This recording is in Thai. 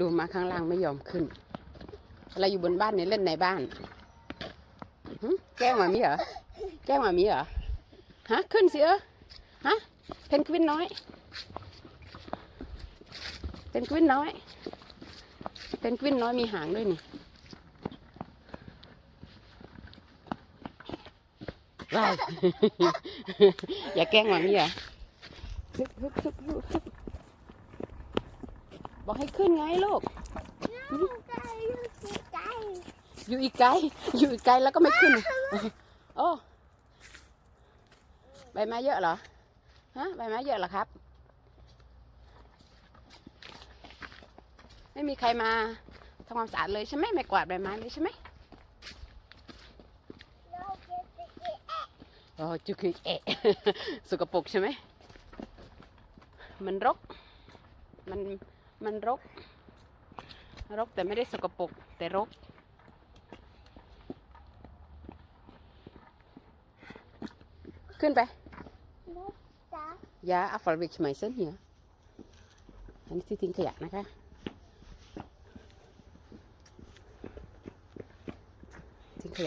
ดูมาข้างล่างไม่ยอมขึ้น เราอยู่บนบ้านเนี่ยเล่นในบ้าน แกล้งมามีเหรอ แกล้งมามีเหรอ ฮะ ขึ้นสิเออฮะ เพนกวินน้อย เพนกวินน้อย เพนกวินน้อยมีหางด้วยนี่ว้ายอย่าแกล้งหมามีเหรอ บฮึบฮึบฮึบฮึบบอกให้ขึ้นไงลูกลูกไก่ลูกไก่อยู่อีกไกล อยู่อีกไกลแล้วก็ไม่ขึ้น โอ้ใบไม้เยอะเหรอ ฮะ ใบไม้เยอะเหรอครับ ไม่มีใครมาทำความสะอาดเลยใช่ไหมไม่กวาดใบไม้เลยใช่ไหมลูกไก่โอ้จุกเอะสกปรกใช่ไหม มันรก มัน มันรก รกแต่ไม่ได้สกปรกแต่รก ขึ้นไป ยาอัฟริกไหมเส้นเหี่อันนี้ที่ทิ้งขยะนะคะ ทิ้งขยะ